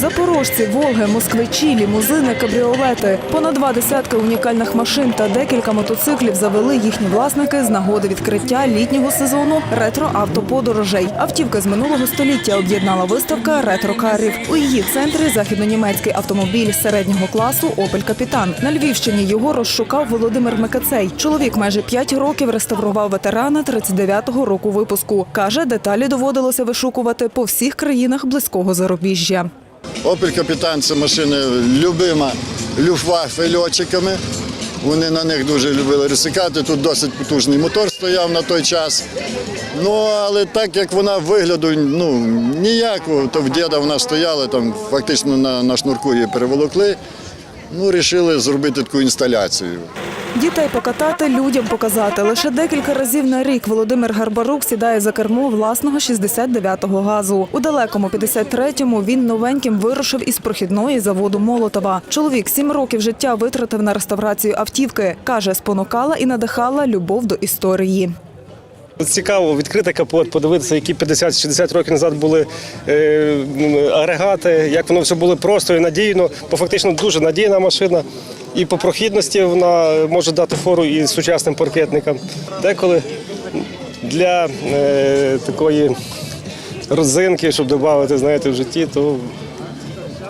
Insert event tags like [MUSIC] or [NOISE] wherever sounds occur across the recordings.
Запорожці, Волги, москвичі, лімузини, кабріолети. Понад два десятки унікальних машин та декілька мотоциклів завели їхні власники з нагоди відкриття літнього сезону ретро-автоподорожей. Автівки з минулого століття об'єднала виставка ретро-карів. У її центрі західнонімецький автомобіль середнього класу Опель Капітан. На Львівщині його розшукав Володимир Микацей. Чоловік майже п'ять років реставрував ветерана 39-го року випуску. Каже, деталі доводилося вишукувати по всіх країнах близького зарубіжжя. Опель Капітан це машина любима люфтваффе льотчиками. Вони на них дуже любили рисикати. Тут досить потужний мотор стояв на той час. Ну, але так як вона вигляду ну, ніякого, то в діда вона стояла, там фактично на, на шнурку її переволокли. Ну, вирішили зробити таку інсталяцію. Дітей покатати, людям показати. Лише декілька разів на рік Володимир Гарбарук сідає за кермо власного 69-го газу. У далекому 53-му він новеньким вирушив із прохідної заводу Молотова. Чоловік сім років життя витратив на реставрацію автівки. Каже, спонукала і надихала любов до історії. Цікаво відкрити капот, подивитися, які 50-60 років назад були е, агрегати, як воно все було просто і надійно, бо фактично дуже надійна машина. І по прохідності вона може дати фору і сучасним паркетникам. Деколи для е, такої розинки, щоб додати знаєте, в житті, то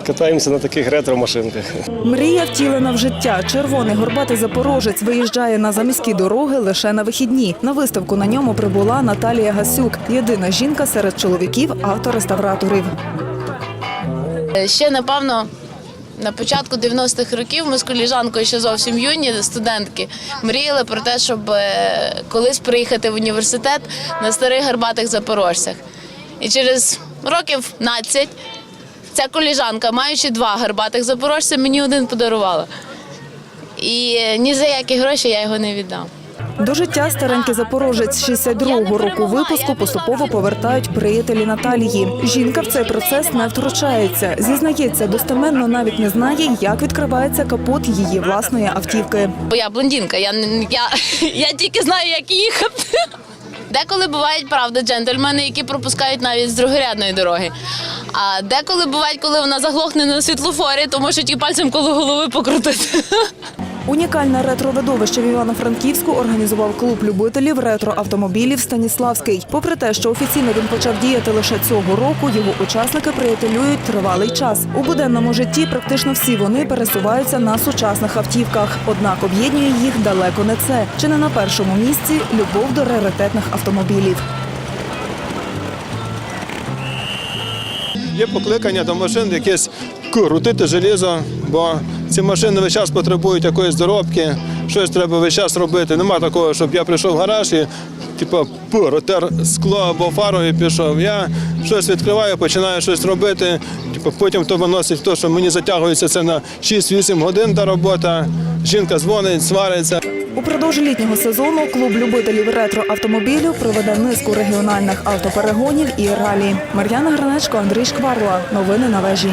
катаємося на таких ретро-машинках. Мрія втілена в життя. Червоний горбатий запорожець виїжджає на заміські дороги лише на вихідні. На виставку на ньому прибула Наталія Гасюк, єдина жінка серед чоловіків автореставраторів. Е, Ще напевно. На початку 90-х років ми з коліжанкою ще зовсім юні студентки мріяли про те, щоб е, колись приїхати в університет на старих гарбатих запорожцях. І через років 15 ця коліжанка, маючи два гарбатих запорожця, мені один подарувала. І е, ні за які гроші я його не віддам. До життя старенький запорожець 62-го року випуску поступово повертають приятелі Наталії. Жінка в цей процес не втручається. Зізнається, достеменно навіть не знає, як відкривається капот її власної автівки. Бо я блондинка, я, я, [LAUGHS] я тільки знаю, як їхати. Деколи бувають, правда, джентльмени, які пропускають навіть з другорядної дороги. А деколи бувають, коли вона заглохне на світлофорі, то можуть і пальцем коло голови покрутити. [LAUGHS] Унікальне ретро-видовище в Івано-Франківську організував клуб любителів ретро-автомобілів Станіславський. Попри те, що офіційно він почав діяти лише цього року, його учасники приятелюють тривалий час. У буденному житті практично всі вони пересуваються на сучасних автівках. Однак об'єднує їх далеко не це. Чи не на першому місці любов до раритетних автомобілів. Є покликання до машин якесь крутити желізо, бо ці машини весь час потребують якоїсь доробки, щось треба весь час робити. Нема такого, щоб я прийшов в гараж і типу, протер скло або фару і пішов. Я щось відкриваю, починаю щось робити. Типу, потім то виносить те, що мені затягується це на 6-8 годин та робота. Жінка дзвонить, свариться. Упродовж літнього сезону клуб любителів ретро-автомобілів проведе низку регіональних автоперегонів і ралі. Мар'яна Гранечко, Андрій Шкварла. Новини на вежі.